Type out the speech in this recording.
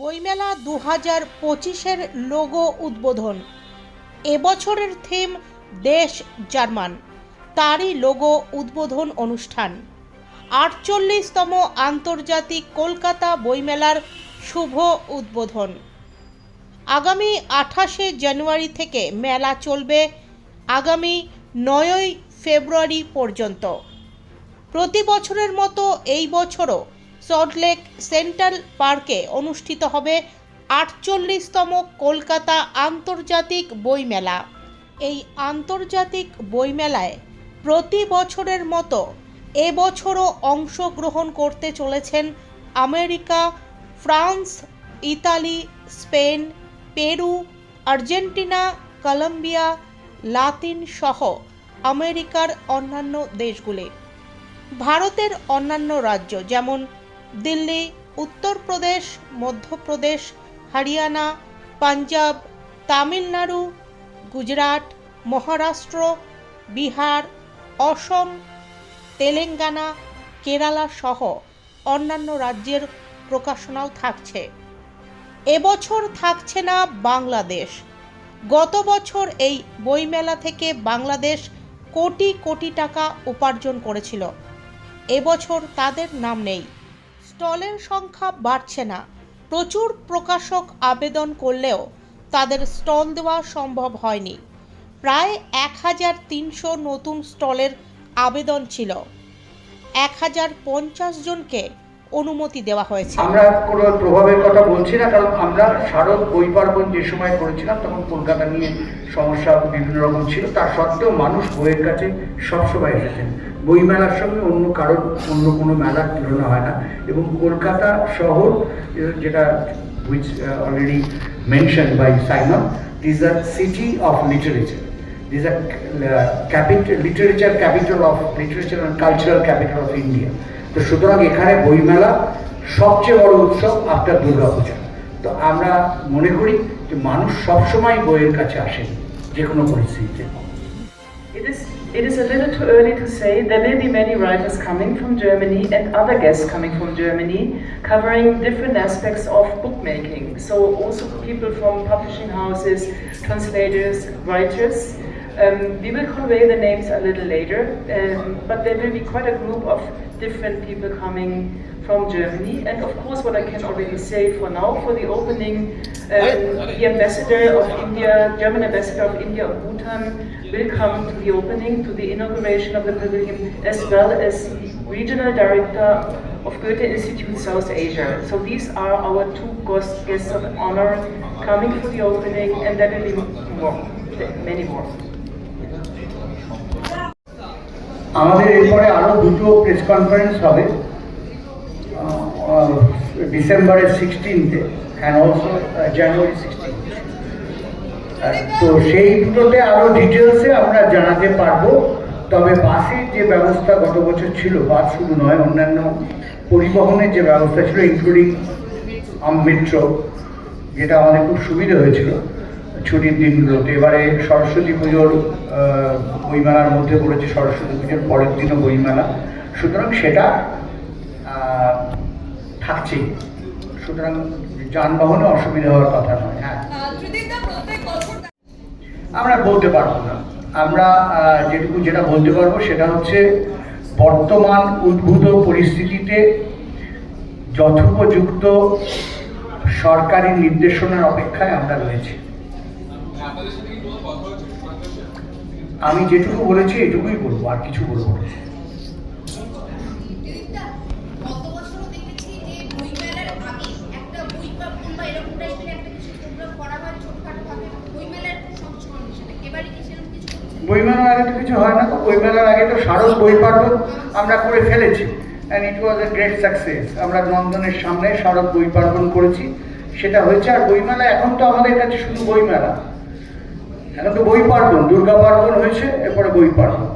বইমেলা দু হাজার পঁচিশের লোগো উদ্বোধন। এবছরের থিম, দেশ জার্মান। তারই লোগো উদ্বোধন অনুষ্ঠান। আটচল্লিশতম আন্তর্জাতিক কলকাতা বইমেলার শুভ উদ্বোধন। আগামী আঠাশে জানুয়ারি থেকে মেলা চলবে, আগামী নয়ই ফেব্রুয়ারি পর্যন্ত। প্রতি বছরের মতো এই বছরও সল্টলেক সেন্ট্রাল পার্কে অনুষ্ঠিত হবে আটচল্লিশতম কলকাতা আন্তর্জাতিক বইমেলা। এই আন্তর্জাতিক বইমেলায় প্রতি বছরের মতো এবছরও অংশগ্রহণ করতে চলেছেন America, France, Italy, Spain, Peru, Argentina, Colombia, Latin সহ আমেরিকার অন্যান্য দেশগুলি। ভারতের অন্যান্য রাজ্য যেমন দিল্লি উত্তরপ্রদেশ মধ্যপ্রদেশ হরিয়ানা, পাঞ্জাব, তামিলনাড়ু, গুজরাট, মহারাষ্ট্র, বিহার, অসম, তেলেঙ্গানা, কেরালা সহ অন্যান্য রাজ্যের প্রকাশনাও থাকছে। এবছর থাকছে না বাংলাদেশ। গত বছর এই বইমেলা থেকে বাংলাদেশ কোটি কোটি টাকা উপার্জন করেছিল। এবছর তাদের নাম নেই। স্টলের সংখ্যা বাড়ছে না। প্রচুর প্রকাশক আবেদন করলেও তাদের স্টল দেওয়া সম্ভব হয়নি। প্রায় এক হাজার তিনশো নতুন স্টলের আবেদন ছিল। এক হাজার পঞ্চাশ জনকে অনুমতি দেওয়া হয়েছে। আমরা কোনো প্রভাবের কথা বলছি না, কারণ আমরা শারদ বই পার্বণ যে সময় করেছিলাম, তখন কলকাতা নিয়ে সমস্যা বিভিন্ন রকম ছিল। তার সত্ত্বেও মানুষ বইয়ের কাছে সবসময় এসেছেন। বই মেলার সঙ্গে অন্য কারোর অন্য কোনো মেলার তুলনা হয় না। এবং কলকাতা শহর, যেটা which already mention by Simon is a city of literature is a capital literature capital of literature and cultural capital of India তো সুতরাং এখানে বইমেলা সবচেয়ে বড় উৎসব আফটার দুর্গা পূজা তো আমরা মনে করি যে মানুষ সবসময় বইয়ের কাছে আসেন যে কোনো পরিস্থিতিতে It is, it is a little too early to say. There will be many writers coming from Germany and other guests coming from Germany, covering different aspects of bookmaking. So also people from publishing houses, translators, writers. Um, we will convey the names a little later, um, but there will be quite a group of different people coming from Germany. And of course, what I can already say for now, for the opening, um, the ambassador of India, German ambassador of India of Bhutan, will come to the opening, to the inauguration of the pavilion, as well as the regional director of Goethe Institute South Asia. So these are our two guest- guests of honor coming for the opening, and there will be more, many more. আমাদের এরপরে আরও দুটো press conference হবে ডিসেম্বরের সিক্সটিনতে and also January sixteen তো সেই দুটোতে আরও ডিটেলসে আমরা জানাতে পারব, তবে বাসের যে ব্যবস্থা গত বছর ছিল, বাস শুধু নয়, অন্যান্য পরিবহনের যে ব্যবস্থা ছিল ইনক্লুডিং মেট্রো যেটা আমাদের খুব সুবিধা হয়েছিল ছুটির দিনগুলোতে এবারে সরস্বতী পুজোর বইমেলার মধ্যে পড়েছে সরস্বতী পুজোর, পরের দিনও বইমেলা। সুতরাং সেটা থাকছেই। সুতরাং যানবাহনে অসুবিধা হওয়ার কথা নয় হ্যাঁ। আমরা বলতে পারব না। আমরা যেটুকু যেটা বলতে পারব সেটা হচ্ছে, বর্তমান উদ্ভূত পরিস্থিতিতে যথোপযুক্ত সরকারি নির্দেশনার অপেক্ষায় আমরা রয়েছি। আমি যেটুকু বলেছি এটুকুই বলব আর কিছু বলব না। বইমেলার আগে তো কিছু হয় না তো বইমেলার আগে তো শারদ বই পার্বণ আমরা করে ফেলেছি। And it was a great success আমরা নন্দনের সামনে শারদ বই পার্বণ করেছি। সেটা হয়েছে। আর বইমেলা এখন তো আমাদের কাছে শুধু বইমেলা এখন তো বই পার্বণ দুর্গা পার্বণ হয়েছে এরপরে বই পার্বণ।